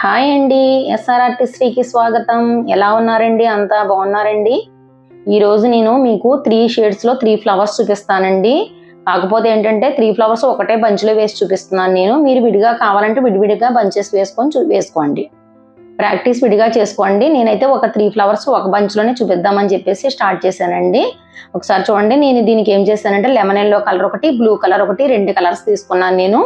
Hi అండి ఎస్ఆర్ఆర్టిస్ట్రీకి స్వాగతం. ఎలా ఉన్నారండి? అంతా బాగున్నారండి? ఈరోజు నేను మీకు త్రీ షేడ్స్లో త్రీ ఫ్లవర్స్ చూపిస్తానండి. కాకపోతే ఏంటంటే త్రీ ఫ్లవర్స్ ఒకటే బంచ్లో వేసి చూపిస్తున్నాను నేను. మీరు విడిగా కావాలంటే విడివిడిగా బంచెస్ వేసుకొని చూ వేసుకోండి. ప్రాక్టీస్ విడిగా చేసుకోండి. నేనైతే ఒక త్రీ ఫ్లవర్స్ ఒక బంచ్లోనే చూపిద్దామని చెప్పేసి స్టార్ట్ చేశానండి. ఒకసారి చూడండి నేను దీనికి ఏం చేశానంటే లెమన్ ఎల్లో కలర్ ఒకటి బ్లూ కలర్ ఒకటి రెండు కలర్స్ తీసుకున్నాను నేను.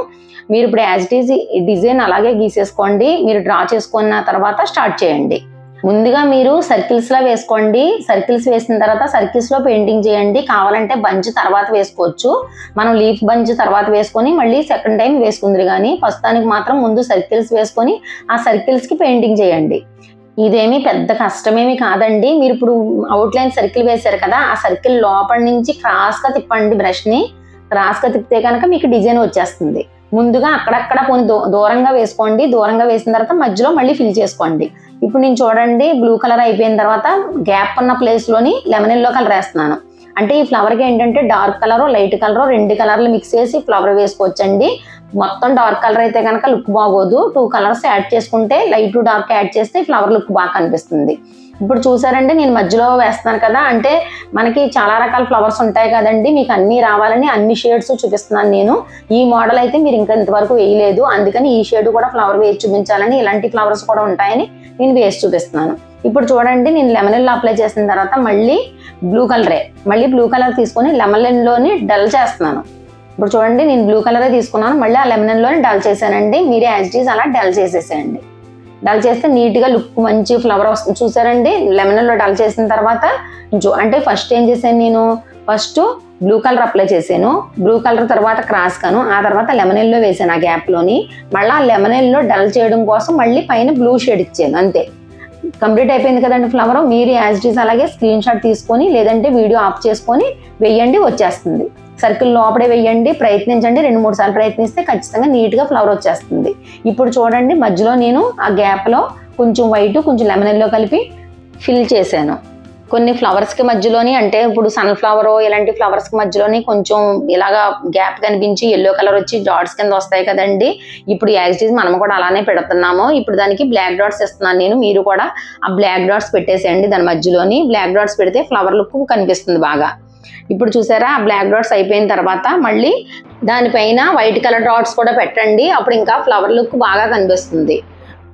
మీరు ఇప్పుడు యాజ్ ఇట్ ఈజ్ డిజైన్ అలాగే గీసేసుకోండి. మీరు డ్రా చేసుకున్న తర్వాత స్టార్ట్ చేయండి. ముందుగా మీరు సర్కిల్స్ లా వేసుకోండి. సర్కిల్స్ వేసిన తర్వాత సర్కిల్స్లో పెయింటింగ్ చేయండి. కావాలంటే బంచ్ తర్వాత వేసుకోవచ్చు. మనం లీఫ్ బంచ్ తర్వాత వేసుకొని మళ్ళీ సెకండ్ టైం వేసుకుందరు కానీ ప్రస్తుతానికి మాత్రం ముందు సర్కిల్స్ వేసుకొని ఆ సర్కిల్స్కి పెయింటింగ్ చేయండి. ఇదేమి పెద్ద కష్టమేమి కాదండి. మీరు ఇప్పుడు అవుట్లైన్ సర్కిల్ వేశారు కదా ఆ సర్కిల్ లోపల నుంచి క్రాస్గా తిప్పండి బ్రష్ని. క్రాస్గా తిప్పితే కనుక మీకు డిజైన్ వచ్చేస్తుంది. ముందుగా అక్కడక్కడ కొన్ని దూ- దూరంగా వేసుకోండి. దూరంగా వేసిన తర్వాత మధ్యలో మళ్ళీ ఫిల్ చేసుకోండి. ఇప్పుడు నేను చూడండి బ్లూ కలర్ అయిపోయిన తర్వాత గ్యాప్ ఉన్న ప్లేస్లోని లెమన్ ఎల్లో కలర్ వేస్తున్నాను. అంటే ఈ ఫ్లవర్కి ఏంటంటే డార్క్ కలర్ లైట్ కలర్ రెండు కలర్లు మిక్స్ చేసి ఫ్లవర్ వేసుకోవచ్చండి. మొత్తం డార్క్ కలర్ అయితే కనుక లుక్ బాగోదు. టూ కలర్స్ యాడ్ చేసుకుంటే లైట్ డార్క్ యాడ్ చేస్తే ఫ్లవర్ లుక్ బాగా కనిపిస్తుంది. ఇప్పుడు చూసారంటే నేను మధ్యలో వేస్తున్నాను కదా అంటే మనకి చాలా రకాల ఫ్లవర్స్ ఉంటాయి కదండి. మీకు అన్నీ రావాలని అన్ని షేడ్స్ చూపిస్తున్నాను నేను. ఈ మోడల్ అయితే మీరు ఇంకా ఇంతవరకు వేయలేదు. అందుకని ఈ షేడ్ కూడా ఫ్లవర్ వేసి చూపించాలని ఇలాంటి ఫ్లవర్స్ కూడా ఉంటాయని నేను వేసి చూపిస్తున్నాను. ఇప్పుడు చూడండి నేను లెమన్ ఎల్లో అప్లై చేసిన తర్వాత మళ్ళీ బ్లూ కలరే మళ్ళీ బ్లూ కలర్ తీసుకొని లెమన్లోని డల్ చేస్తున్నాను. ఇప్పుడు చూడండి నేను బ్లూ కలరే తీసుకున్నాను. మళ్ళీ ఆ లెమన్లోని డల్ చేశానండి. మీరే యాజ్ ఈజ్ అలా డల్ చేసేసేయండి. డల్ చేస్తే నీట్గా లుక్ మంచి ఫ్లవర్ వస్తుంది. చూసారండి? లెమన్లో డల్ చేసిన తర్వాత జో అంటే ఫస్ట్ ఏం చేశాను నేను? ఫస్ట్ బ్లూ కలర్ అప్లై చేశాను. బ్లూ కలర్ తర్వాత క్రాస్ కాను ఆ తర్వాత లెమన్ ఎల్లో వేసాను ఆ గ్యాప్లోని మళ్ళీ ఆ లెమన్ ఎల్లో డల్ చేయడం కోసం మళ్ళీ పైన బ్లూ షేడ్ ఇచ్చాను. అంతే. కంప్లీట్ అయిపోయింది కదండి ఫ్లవర్ మీరు యాజ్ ఇట్ ఈస్ అలాగే స్క్రీన్ షాట్ తీసుకొని లేదంటే వీడియో ఆఫ్ చేసుకొని వెయ్యండి వచ్చేస్తుంది. సర్కిల్ లోపడే వెయ్యండి ప్రయత్నించండి. రెండు మూడు సార్లు ప్రయత్నిస్తే ఖచ్చితంగా నీట్గా ఫ్లవర్ వచ్చేస్తుంది. ఇప్పుడు చూడండి మధ్యలో నేను ఆ గ్యాప్లో కొంచెం వైట్ కొంచెం లెమన్ ఎల్లో కలిపి ఫిల్ చేశాను. కొన్ని ఫ్లవర్స్కి మధ్యలోని అంటే ఇప్పుడు సన్ఫ్లవర్ ఇలాంటి ఫ్లవర్స్కి మధ్యలోని కొంచెం ఇలాగా గ్యాప్ కనిపించి ఎల్లో కలర్ వచ్చి డాట్స్ కింద వస్తాయి కదండి. ఇప్పుడు యాజ్ మనం కూడా అలానే పెడుతున్నాము. ఇప్పుడు దానికి బ్లాక్ డాట్స్ ఇస్తున్నాను నేను. మీరు కూడా ఆ బ్లాక్ డాట్స్ పెట్టేసేయండి దాని మధ్యలోని. బ్లాక్ డాట్స్ పెడితే ఫ్లవర్ లుక్ కనిపిస్తుంది బాగా. ఇప్పుడు చూసారా? ఆ బ్లాక్ డాట్స్ అయిపోయిన తర్వాత మళ్ళీ దానిపైన వైట్ కలర్ డాట్స్ కూడా పెట్టండి. అప్పుడు ఇంకా ఫ్లవర్ లుక్ బాగా కనిపిస్తుంది.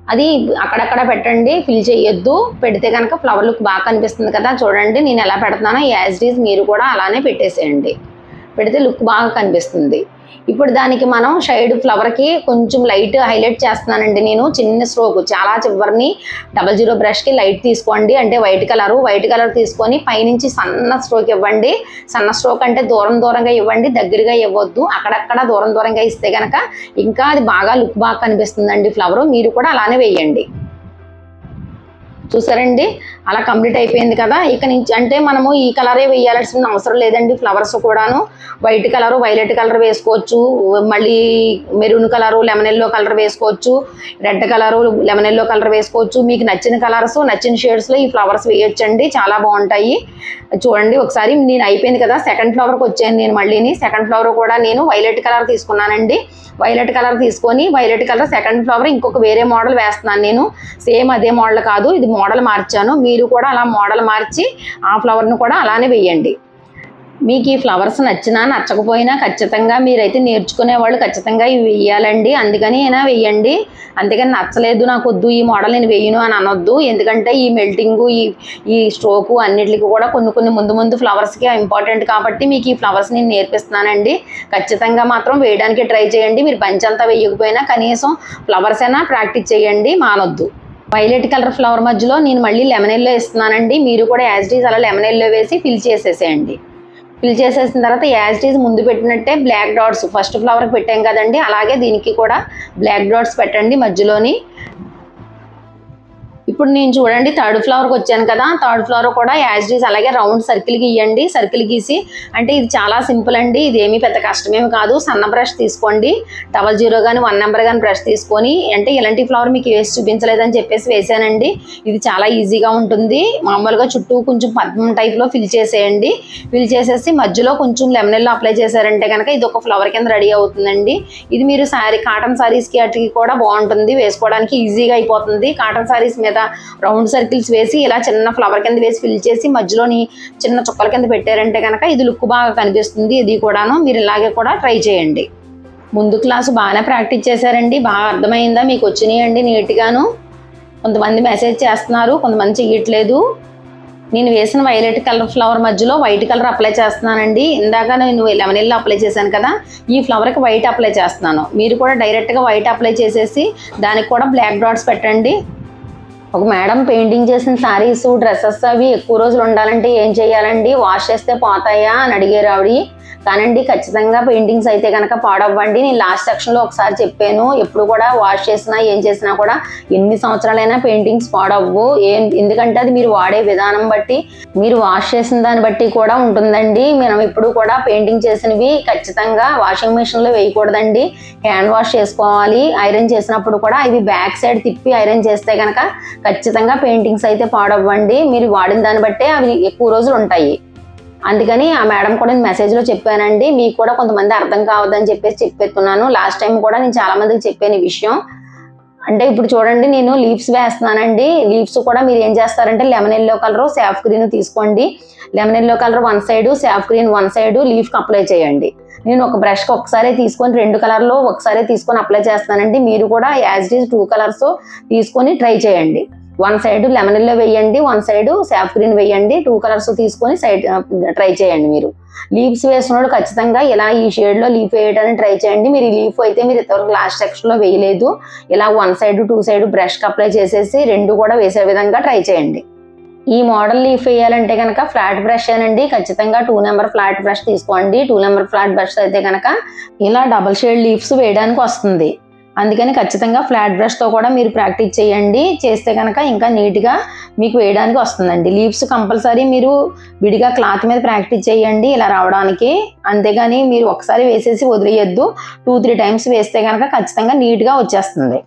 అది అక్కడక్కడ పెట్టండి ఫిల్ చేయొద్దు. పెడితే కనుక ఫ్లవర్ లుక్ బాగా కనిపిస్తుంది కదా చూడండి నేను ఎలా పెడుతున్నానో. యాజ్ ఈజ్ మీరు కూడా అలానే పెట్టేసేయండి. పెడితే లుక్ బాగా కనిపిస్తుంది. ఇప్పుడు దానికి మనం షైడ్ ఫ్లవర్కి కొంచెం లైట్ హైలైట్ చేస్తున్నానండి నేను చిన్న స్ట్రోక్ చాలా చివరిని డబల్ జీరో బ్రష్కి లైట్ తీసుకోండి. అంటే వైట్ కలర్ వైట్ కలర్ తీసుకొని పైనుంచి సన్న స్ట్రోక్ ఇవ్వండి. సన్న స్ట్రోక్ అంటే దూరం దూరంగా ఇవ్వండి దగ్గరగా ఇవ్వద్దు. అక్కడక్కడ దూరం దూరంగా ఇస్తే కనుక ఇంకా అది బాగా లుక్ బాగా కనిపిస్తుందండి ఫ్లవర్. మీరు కూడా అలానే వేయండి. చూసారండి? అలా కంప్లీట్ అయిపోయింది కదా? ఇక నుంచి అంటే మనము ఈ కలరే వేయాల్సిన అవసరం లేదండి ఫ్లవర్స్ కూడాను. వైట్ కలర్ వైలెట్ కలర్ వేసుకోవచ్చు. మళ్ళీ maroon colour lemon yellow colour వేసుకోవచ్చు. Red colour lemon yellow colour వేసుకోవచ్చు. మీకు నచ్చిన కలర్స్ నచ్చిన షేడ్స్లో ఈ ఫ్లవర్స్ వేయొచ్చండి. చాలా బాగుంటాయి. చూడండి ఒకసారి నేను అయిపోయింది కదా సెకండ్ ఫ్లవర్కి వచ్చాను నేను మళ్ళీని. సెకండ్ ఫ్లవర్ కూడా నేను వైలెట్ కలర్ తీసుకున్నానండి. వైలెట్ కలర్ తీసుకొని వైలెట్ కలర్ సెకండ్ ఫ్లవర్ ఇంకొక వేరే మోడల్ వేస్తున్నాను నేను. సేమ్ అదే మోడల్ కాదు ఇది మోడల్ మార్చాను. మీరు కూడా అలా మోడల్ మార్చి ఆ ఫ్లవర్ను కూడా అలానే వేయండి. మీకు ఈ ఫ్లవర్స్ నచ్చినా నచ్చకపోయినా ఖచ్చితంగా మీరైతే నేర్చుకునే వాళ్ళు ఖచ్చితంగా ఇవి వేయాలండి. అందుకని అయినా వేయండి. అందుకని నచ్చలేదు నాకు వద్దు ఈ మోడల్ నేను వేయను అని అనొద్దు. ఎందుకంటే ఈ మెల్టింగు ఈ ఈ స్ట్రోకు అన్నిటికి కూడా కొన్ని కొన్ని ముందు ముందు ఫ్లవర్స్కి ఇంపార్టెంట్ కాబట్టి మీకు ఈ ఫ్లవర్స్ నేను నేర్పిస్తున్నానండి. ఖచ్చితంగా మాత్రం వేయడానికి ట్రై చేయండి. మీరు పంచంతా వేయకపోయినా కనీసం ఫ్లవర్స్ అయినా ప్రాక్టీస్ చేయండి. మానొద్దు. వైలెట్ కలర్ ఫ్లవర్ మధ్యలో నేను మళ్ళీ లెమన్ ఎల్లో ఇస్తున్నానండి మీరు కూడా యాజ్ అలా లెమన్ ఎల్లో వేసి ఫిల్ చేసేసేయండి. ఫిల్ చేసేసిన తర్వాత యాజ్ ముందు పెట్టినట్టే బ్లాక్ డాట్స్ ఫస్ట్ ఫ్లవర్కి పెట్టాం కదండి. అలాగే దీనికి కూడా బ్లాక్ డాట్స్ పెట్టండి మధ్యలోని. ఇప్పుడు నేను చూడండి థర్డ్ ఫ్లవర్కి వచ్చాను కదా. థర్డ్ ఫ్లవర్ కూడా యాజ్ డీస్ అలాగే రౌండ్ సర్కిల్ గీయండి సర్కిల్ గీసి. అంటే ఇది చాలా సింపుల్ అండి ఇది ఏమీ పెద్ద కష్టమేమి కాదు. సన్న బ్రష్ తీసుకోండి డబల్ జీరో కానీ వన్ నెంబర్ కానీ బ్రష్ తీసుకొని అంటే ఇలాంటి ఫ్లవర్ మీకు వేసి చూపించలేదని చెప్పేసి వేసానండి. ఇది చాలా ఈజీగా ఉంటుంది. మామూలుగా చుట్టూ కొంచెం పద్మం టైప్లో ఫిల్ చేసేయండి. ఫిల్ చేసేసి మధ్యలో కొంచెం లెమనెల్లో అప్లై చేశారంటే కనుక ఇది ఒక ఫ్లవర్ కింద రెడీ అవుతుందండి. ఇది మీరు శారీ కాటన్ శారీస్కి అటుకి కూడా బాగుంటుంది. వేసుకోవడానికి ఈజీగా అయిపోతుంది. కాటన్ శారీస్ మీద రౌండ్ సర్కిల్స్ వేసి ఇలా చిన్న ఫ్లవర్ కింద వేసి ఫిల్ చేసి మధ్యలోని చిన్న చుక్కల కింద పెట్టారంటే కనుక ఇది లుక్ బాగా కనిపిస్తుంది. ఇది కూడాను మీరు ఇలాగే కూడా ట్రై చేయండి. ముందు క్లాసు బాగానే ప్రాక్టీస్ చేశారండి. బాగా అర్థమైందా? మీకు వచ్చినాయండి నీట్గాను. కొంతమంది మెసేజ్ చేస్తున్నారు కొంతమంది చెయ్యట్లేదు నేను వేసిన వైలెట్ కలర్ ఫ్లవర్ మధ్యలో వైట్ కలర్ అప్లై చేస్తున్నానండి. ఇందాక నేను లెమన్ ఎల్లో అప్లై చేశాను కదా ఈ ఫ్లవర్కి వైట్ అప్లై చేస్తున్నాను. మీరు కూడా డైరెక్ట్గా వైట్ అప్లై చేసేసి దానికి కూడా బ్లాక్ డాట్స్ పెట్టండి. ఒక మేడం పెయింటింగ్ చేసిన శారీస్ డ్రెస్సెస్ అవి ఎక్కువ రోజులు ఉండాలంటే ఏం చేయాలండి? వాష్ చేస్తే పోతాయా? అని అడిగారు ఆవిడ. కానండి ఖచ్చితంగా పెయింటింగ్స్ అయితే కనుక పాడవ్వండి. నేను లాస్ట్ సెక్షన్లో ఒకసారి చెప్పాను ఎప్పుడు కూడా వాష్ చేసినా ఏం చేసినా కూడా ఎన్ని సంవత్సరాలైనా పెయింటింగ్స్ పాడవ్వు. ఏం ఎందుకంటే అది మీరు వాడే విధానం బట్టి మీరు వాష్ చేసిన దాన్ని బట్టి కూడా ఉంటుందండి. మనం ఇప్పుడు కూడా పెయింటింగ్ చేసినవి ఖచ్చితంగా వాషింగ్ మిషన్లో వేయకూడదండి. హ్యాండ్ వాష్ చేసుకోవాలి. ఐరన్ చేసినప్పుడు కూడా ఇవి బ్యాక్ సైడ్ తిప్పి ఐరన్ చేస్తే కనుక ఖచ్చితంగా పెయింటింగ్స్ అయితే పాడవ్వండి. మీరు వాడిన దాన్ని బట్టే అవి ఎక్కువ రోజులు ఉంటాయి. అందుకని ఆ మేడం కూడా నేను మెసేజ్లో చెప్పానండి. మీకు కూడా కొంతమంది అర్థం కావద్దని చెప్పేసి చెప్పేస్తున్నాను. లాస్ట్ టైం కూడా నేను చాలా మందికి చెప్పాను ఈ విషయం. అంటే ఇప్పుడు చూడండి నేను లీవ్స్ వేస్తున్నానండి. లీవ్స్ కూడా మీరు ఏం చేస్తారంటే lemon yellow colour sap green తీసుకోండి. Lemon yellow colour one side sap green one side లీఫ్కి apply చేయండి. నేను ఒక బ్రష్కి ఒకసారి తీసుకొని రెండు కలర్లో ఒకసారి తీసుకొని అప్లై చేస్తానండి. మీరు కూడా యాజ్ ఇట్ టూ కలర్స్ తీసుకొని ట్రై చేయండి. వన్ సైడ్ లెమన్ ఎల్లో వేయండి వన్ సైడ్ సాఫ్ గ్రీన్ వేయండి టూ కలర్స్ తీసుకొని సైడ్ ట్రై uh, చేయండి మీరు. లీవ్స్ వేసుకున్నాడు ఖచ్చితంగా ఇలా ఈ షేడ్లో లీఫ్ వేయడానికి ట్రై చేయండి. మీరు ఈ లీఫ్ అయితే మీరు ఇంతవరకు లాస్ట్ సెక్షన్లో వేయలేదు. ఇలా వన్ సైడ్ టూ సైడ్ బ్రష్కి అప్లై చేసేసి రెండు కూడా వేసే విధంగా ట్రై చేయండి. ఈ మోడల్ లీఫ్ వేయాలంటే కనుక ఫ్లాట్ బ్రష్ అండి ఖచ్చితంగా టూ నెంబర్ ఫ్లాట్ బ్రష్ తీసుకోండి. టూ నెంబర్ ఫ్లాట్ బ్రష్ అయితే కనుక ఇలా డబల్ షేడ్ లీవ్స్ వేయడానికి వస్తుంది. అందుకని ఖచ్చితంగా ఫ్లాట్ బ్రష్తో కూడా మీరు ప్రాక్టీస్ చేయండి. చేస్తే కనుక ఇంకా నీట్గా మీకు వేయడానికి వస్తుందండి. లీవ్స్ కంపల్సరీ మీరు విడిగా క్లాత్ మీద ప్రాక్టీస్ చేయండి ఇలా రావడానికి. అంతేగాని మీరు ఒకసారి వేసేసి వదిలేయద్దు. టూ త్రీ టైమ్స్ వేస్తే కనుక ఖచ్చితంగా నీట్గా వచ్చేస్తుంది.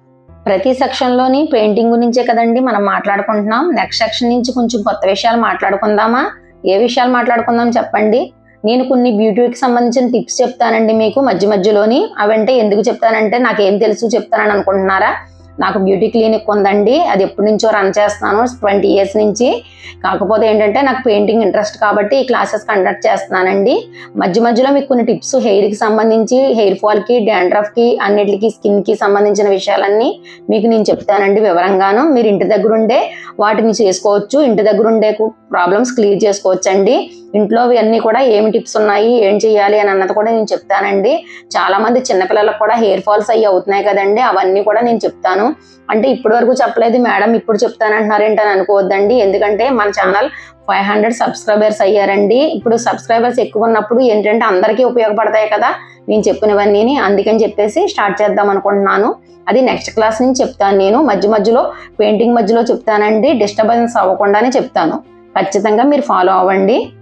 ప్రతి సెక్షన్లోని పెయింటింగ్ గురించే కదండి మనం మాట్లాడుకుంటున్నాం. నెక్స్ట్ సెక్షన్ నుంచి కొంచెం కొత్త విషయాలు మాట్లాడుకుందామా? ఏ విషయాలు మాట్లాడుకుందాం చెప్పండి. నేను కొన్ని బ్యూటీకి సంబంధించిన టిప్స్ చెప్తానండి మీకు. మధ్య మధ్యలోని అవంటే ఎందుకు చెప్తానంటే నాకేం తెలుసు చెప్తానని అనుకుంటున్నారా? నాకు బ్యూటీ క్లినిక్ ఉందండి. అది ఎప్పటి నుంచో రన్ చేస్తున్నాను. ట్వంటీ ఇయర్స్ నుంచి. కాకపోతే ఏంటంటే నాకు పెయింటింగ్ ఇంట్రెస్ట్ కాబట్టి ఈ క్లాసెస్ కండక్ట్ చేస్తున్నానండి. మధ్య మధ్యలో మీకు కొన్ని టిప్స్ హెయిర్కి సంబంధించి హెయిర్ ఫాల్కి డాండ్రఫ్కి అన్నిటికి స్కిన్కి సంబంధించిన విషయాలన్నీ మీకు నేను చెప్తానండి వివరంగాను. మీరు ఇంటి దగ్గరుండే వాటిని చేసుకోవచ్చు. ఇంటి దగ్గరుండే ప్రాబ్లమ్స్ క్లియర్ చేసుకోవచ్చు అండి ఇంట్లో ఇవన్నీ కూడా ఏమి టిప్స్ ఉన్నాయి? ఏం చేయాలి? అని అన్నది కూడా నేను చెప్తానండి. చాలా మంది చిన్నపిల్లలకు కూడా హెయిర్ ఫాల్స్ అయ్యి అవుతున్నాయి కదండి. అవన్నీ కూడా నేను చెప్తాను. అంటే ఇప్పటి వరకు చెప్పలేదు. మేడం ఇప్పుడు చెప్తానంటున్నారు ఏంటని అనుకోవద్దండి. ఎందుకంటే మన ఛానల్ ఫైవ్ హండ్రెడ్ సబ్స్క్రైబర్స్ అయ్యారండి. ఇప్పుడు సబ్స్క్రైబర్స్ ఎక్కువ ఉన్నప్పుడు ఏంటంటే అందరికీ ఉపయోగపడతాయి కదా. నేను చెప్పినవన్నీ అందుకని చెప్పేసి స్టార్ట్ చేద్దాం అనుకుంటున్నాను. అది నెక్స్ట్ క్లాస్ నుంచి చెప్తాను నేను. మధ్య మధ్యలో పెయింటింగ్ మధ్యలో చెప్తానండి. డిస్టర్బెన్స్ అవ్వకుండానే చెప్తాను. ఖచ్చితంగా మీరు ఫాలో అవ్వండి.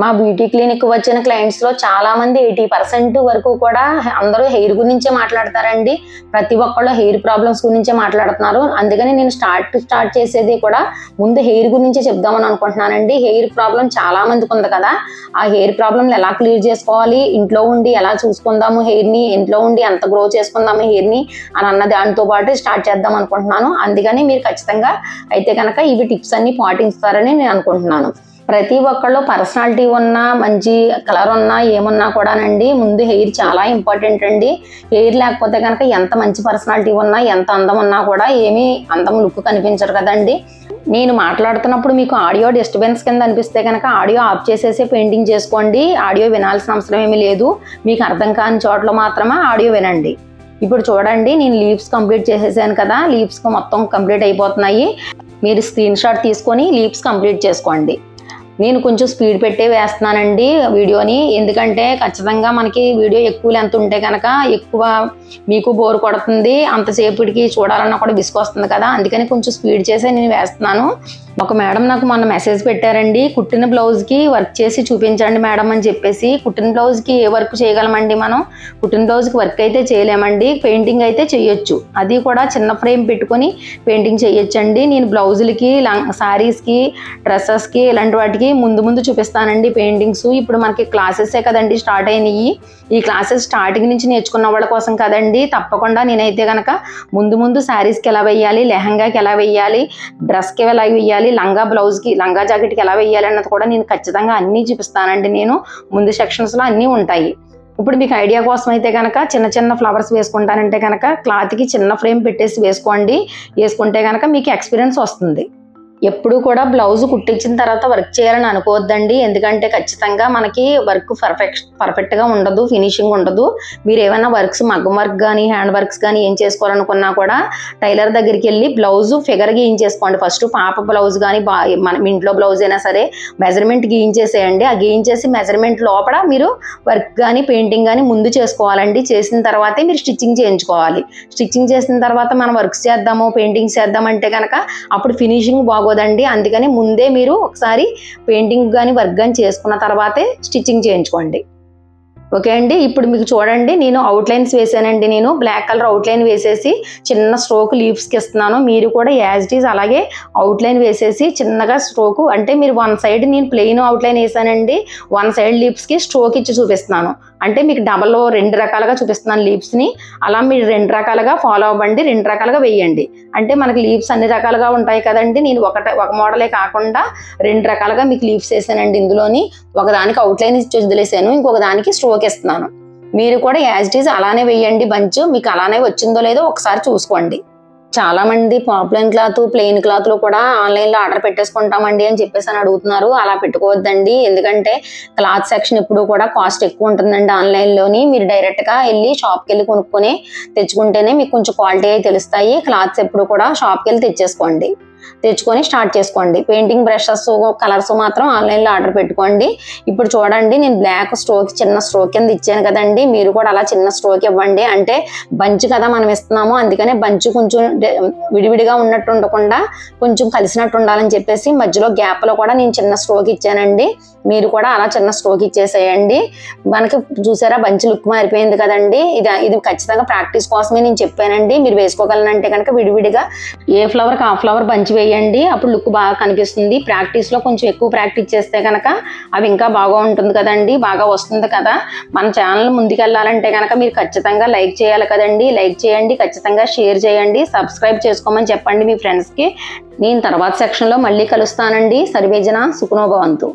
మా బ్యూటీ క్లినిక్ వచ్చిన క్లయింట్స్లో లో చాలా మంది ఎయిటీ పర్సెంట్ వరకు కూడా అందరూ హెయిర్ గురించే మాట్లాడతారండి. ప్రతి ఒక్కళ్ళు హెయిర్ ప్రాబ్లమ్స్ గురించే మాట్లాడుతున్నారు. అందుకని నేను స్టార్ట్ స్టార్ట్ చేసేది కూడా ముందు హెయిర్ గురించే చెప్దామని అనుకుంటున్నానండి. హెయిర్ ప్రాబ్లం చాలా మందికి ఉంది కదా. ఆ హెయిర్ ప్రాబ్లమ్ ఎలా క్లియర్ చేసుకోవాలి? ఇంట్లో ఉండి ఎలా చూసుకుందాము హెయిర్ని ఇంట్లో ఉండి ఎంత గ్రో చేసుకుందాము హెయిర్ని అని అన్న దానితో పాటు స్టార్ట్ చేద్దాం అనుకుంటున్నాను. అందుకని మీరు ఖచ్చితంగా అయితే కనుక ఇవి టిప్స్ అన్ని పాటిస్తారని నేను అనుకుంటున్నాను. ప్రతి ఒక్కళ్ళు పర్సనాలిటీ ఉన్నా మంచి కలర్ ఉన్నా ఏమున్నా కూడానండి ముందు హెయిర్ చాలా ఇంపార్టెంట్ అండి. హెయిర్ లేకపోతే కనుక ఎంత మంచి పర్సనాలిటీ ఉన్నా ఎంత అందం ఉన్నా కూడా ఏమీ అందం లుక్ కనిపించరు కదండి. నేను మాట్లాడుతున్నప్పుడు మీకు ఆడియో డిస్టర్బెన్స్ కింద అనిపిస్తే కనుక ఆడియో ఆఫ్ చేసేసి పెయింటింగ్ చేసుకోండి. ఆడియో వినాల్సిన అవసరం ఏమీ లేదు. మీకు అర్థం కాని చోట్ల మాత్రమే ఆడియో వినండి. ఇప్పుడు చూడండి నేను లీవ్స్ కంప్లీట్ చేసేసాను కదా లీవ్స్ మొత్తం కంప్లీట్ అయిపోతున్నాయి. మీరు స్క్రీన్ షాట్ తీసుకొని లీవ్స్ కంప్లీట్ చేసుకోండి. నేను కొంచెం స్పీడ్ పెట్టే వేస్తున్నానండి వీడియోని. ఎందుకంటే ఖచ్చితంగా మనకి వీడియో ఎక్కువ లెంత్ ఉంటే కనుక ఎక్కువ మీకు బోర్ కొడుతుంది. అంతసేపటికి చూడాలన్నా కూడా విసుకొస్తుంది కదా. అందుకని కొంచెం స్పీడ్ చేసే నేను వేస్తున్నాను. ఒక మేడం నాకు మొన్న మెసేజ్ పెట్టారండి కుట్టిన బ్లౌజ్కి వర్క్ చేసి చూపించండి మేడం అని చెప్పేసి. కుట్టిన బ్లౌజ్కి ఏ వర్క్ చేయగలమండి మనం? కుట్టిన బ్లౌజ్కి వర్క్ అయితే చేయలేమండి పెయింటింగ్ అయితే చేయొచ్చు. అది కూడా చిన్న ఫ్రేమ్ పెట్టుకొని పెయింటింగ్ చేయొచ్చండి. నేను బ్లౌజులకి లంగ్ శారీస్కి డ్రెస్సెస్కి ఇలాంటి వాటికి ముందు ముందు చూపిస్తానండి పెయింటింగ్స్ ఇప్పుడు మనకి క్లాసెసే కదండి స్టార్ట్ అయినాయి. ఈ క్లాసెస్ స్టార్టింగ్ నుంచి నేర్చుకున్న వాళ్ళ కోసం కదండి. తప్పకుండా నేనైతే కనుక ముందు ముందు శారీస్కి ఎలా వేయాలి లెహంగాకి ఎలా వేయాలి డ్రెస్కి ఎలా వేయాలి లంగా బ్లౌజ్కి లంగా జాకెట్కి ఎలా వేయాలి అన్నది కూడా నేను ఖచ్చితంగా అన్నీ చూపిస్తానండి నేను. ముందు సెక్షన్స్లో అన్నీ ఉంటాయి. ఇప్పుడు మీకు ఐడియా కోసం అయితే కనుక చిన్న చిన్న ఫ్లవర్స్ వేసుకుంటానంటే కనుక క్లాత్కి చిన్న ఫ్రేమ్ పెట్టేసి వేసుకోండి. వేసుకుంటే కనుక మీకు ఎక్స్పీరియన్స్ వస్తుంది. ఎప్పుడు కూడా బ్లౌజ్ కుట్టించిన తర్వాత వర్క్ చేయాలని అనుకోవద్దండి. ఎందుకంటే ఖచ్చితంగా మనకి వర్క్ పర్ఫెక్ట్ పర్ఫెక్ట్గా ఉండదు ఫినిషింగ్ ఉండదు. మీరు ఏమైనా వర్క్స్ మగ్గం వర్క్ కానీ హ్యాండ్ వర్క్స్ కానీ ఏం చేసుకోవాలనుకున్నా కూడా టైలర్ దగ్గరికి వెళ్ళి బ్లౌజ్ ఫిగర్ గీయించేసుకోండి. ఫస్ట్ పాప బ్లౌజ్ కానీ బా మన ఇంట్లో బ్లౌజ్ అయినా సరే మెజర్మెంట్ గీయించేసేయండి. ఆ గీయించేసి మెజర్మెంట్ లోపల మీరు వర్క్ కానీ పెయింటింగ్ కానీ ముందు చేసుకోవాలండి. చేసిన తర్వాతే మీరు స్టిచ్చింగ్ చేయించుకోవాలి. స్టిచ్చింగ్ చేసిన తర్వాత మనం వర్క్స్ చేద్దాము పెయింటింగ్ చేద్దామంటే కనుక అప్పుడు ఫినిషింగ్ బాగోదండి. అందుకని ముందే మీరు ఒకసారి పెయింటింగ్ కానీ వర్క్ కానీ చేసుకున్న తర్వాతే స్టిచ్చింగ్ చేయించుకోండి. ఓకే అండి? ఇప్పుడు మీకు చూడండి నేను అవుట్లైన్స్ వేసానండి నేను. బ్లాక్ కలర్ అవుట్లైన్ వేసేసి చిన్న స్ట్రోక్ లీవ్స్కి ఇస్తున్నాను. మీరు కూడా యాజ్ ఇట్ ఈజ్ అలాగే అవుట్లైన్ వేసేసి చిన్నగా స్ట్రోక్ అంటే మీరు వన్ సైడ్ నేను ప్లెయిన్ అవుట్లైన్ వేసానండి. వన్ సైడ్ లీవ్స్కి స్ట్రోక్ ఇచ్చి చూపిస్తున్నాను. అంటే మీకు డబల్ రెండు రకాలుగా చూపిస్తున్నాను లీవ్స్ని అలా మీరు రెండు రకాలుగా ఫాలో అవ్వండి రెండు రకాలుగా వేయండి. అంటే మనకి లీవ్స్ అన్ని రకాలుగా ఉంటాయి కదండి. నేను ఒకటే ఒక మోడలే కాకుండా రెండు రకాలుగా మీకు లీవ్స్ వేసానండి ఇందులోని. ఒకదానికి అవుట్లైన్ ఇచ్చి వదిలేసాను ఇంకొక దానికి స్ట్రోక్ ఇస్తున్నాను మీరు కూడా యాజ్ ఇట్ ఈజ్ అలానే వేయండి బంచ్. మీకు అలానే వచ్చిందో లేదో ఒకసారి చూసుకోండి. చాలా మంది పాపులర్ క్లాత్ ప్లెయిన్ క్లాత్లు కూడా ఆన్లైన్లో ఆర్డర్ పెట్టేసుకుంటామండి అని చెప్పేసి అని అడుగుతున్నారు. అలా పెట్టుకోవద్దండి. ఎందుకంటే క్లాత్ సెక్షన్ ఇప్పుడు కూడా కాస్ట్ ఎక్కువ ఉంటుందండి ఆన్లైన్లోని మీరు డైరెక్ట్గా వెళ్ళి షాప్కి వెళ్ళి కొనుక్కొని తెచ్చుకుంటేనే మీకు కొంచెం క్వాలిటీ అయి తెలుస్తాయి. క్లాత్స్ ఎప్పుడు కూడా షాప్కి వెళ్ళి తెచ్చేసుకోండి. తెచ్చుకొని స్టార్ట్ చేసుకోండి. పెయింటింగ్ బ్రషెస్ కలర్స్ మాత్రం ఆన్లైన్లో ఆర్డర్ పెట్టుకోండి. ఇప్పుడు చూడండి నేను బ్లాక్ స్ట్రోక్ చిన్న స్ట్రోక్ కింద ఇచ్చాను కదండి. మీరు కూడా అలా చిన్న స్ట్రోక్ ఇవ్వండి. అంటే బంచ్ కదా మనం ఇస్తున్నాము అందుకనే బంచ్ కొంచెం విడివిడిగా ఉన్నట్టు ఉండకుండా కొంచెం కలిసినట్టు ఉండాలని చెప్పేసి మధ్యలో గ్యాప్లో కూడా నేను చిన్న స్ట్రోక్ ఇచ్చానండి. మీరు కూడా అలా చిన్న స్ట్రోక్ ఇచ్చేసేయండి. మనకి చూసారా బంచ్ లుక్ మారిపోయింది కదండి. ఇది ఇది ఖచ్చితంగా ప్రాక్టీస్ కోసమే నేను చెప్పానండి. మీరు వేసుకోగలనంటే కనుక విడివిడిగా ఏ ఫ్లవర్కి ఆ ఫ్లవర్ బంచ్ వేయండి. అప్పుడు లుక్ బాగా కనిపిస్తుంది. ప్రాక్టీస్లో కొంచెం ఎక్కువ ప్రాక్టీస్ చేస్తే కనుక అవి ఇంకా బాగా ఉంటుంది కదండి. బాగా వస్తుంది కదా. మన ఛానల్ ముందుకెళ్ళాలంటే కనుక మీరు ఖచ్చితంగా లైక్ చేయాలి కదండి. లైక్ చేయండి ఖచ్చితంగా షేర్ చేయండి సబ్స్క్రైబ్ చేసుకోమని చెప్పండి మీ ఫ్రెండ్స్కి నేను తర్వాత సెక్షన్లో మళ్ళీ కలుస్తానండి. సర్వేజన సుఖనోభవంతు